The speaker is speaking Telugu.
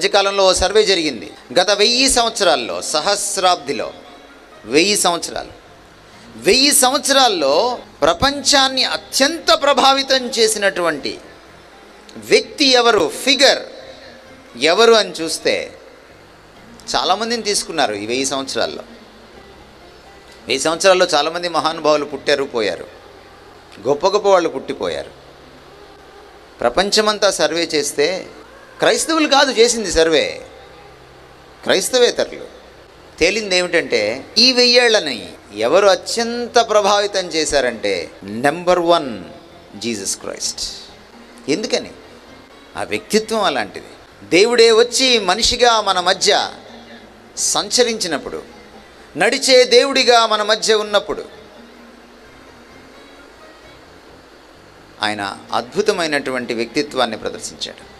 మధ్యకాలంలో ఓ సర్వే జరిగింది. గత వెయ్యి సంవత్సరాల్లో సహస్రాబ్దిలో వెయ్యి సంవత్సరాలు. వెయ్యి సంవత్సరాల్లో ప్రపంచాన్ని అత్యంత ప్రభావితం చేసినటువంటి వ్యక్తి ఎవరు ఫిగర్ ఎవరు అని చూస్తే చాలామందిని తీసుకున్నారు ఈ వెయ్యి సంవత్సరాల్లో. వెయ్యి సంవత్సరాల్లో చాలామంది మహానుభావులు పుట్టారు పోయారు. గొప్ప గొప్ప వాళ్ళు పుట్టిపోయారు. ప్రపంచమంతా సర్వే చేస్తే క్రైస్తవులు కాదు చేసింది సర్వే. క్రైస్తవేతరులు. తేలింది ఏమిటంటే ఈ వెయ్యేళ్ళని ఎవరు అత్యంత ప్రభావితం చేశారంటే నెంబర్ వన్ జీసస్ క్రైస్ట్ ఎందుకని? ఆ వ్యక్తిత్వం అలాంటిది. దేవుడే వచ్చి మనిషిగా మన మధ్య సంచరించినప్పుడు నడిచే దేవుడిగా మన మధ్య ఉన్నప్పుడు ఆయన అద్భుతమైనటువంటి వ్యక్తిత్వాన్ని ప్రదర్శించాడు.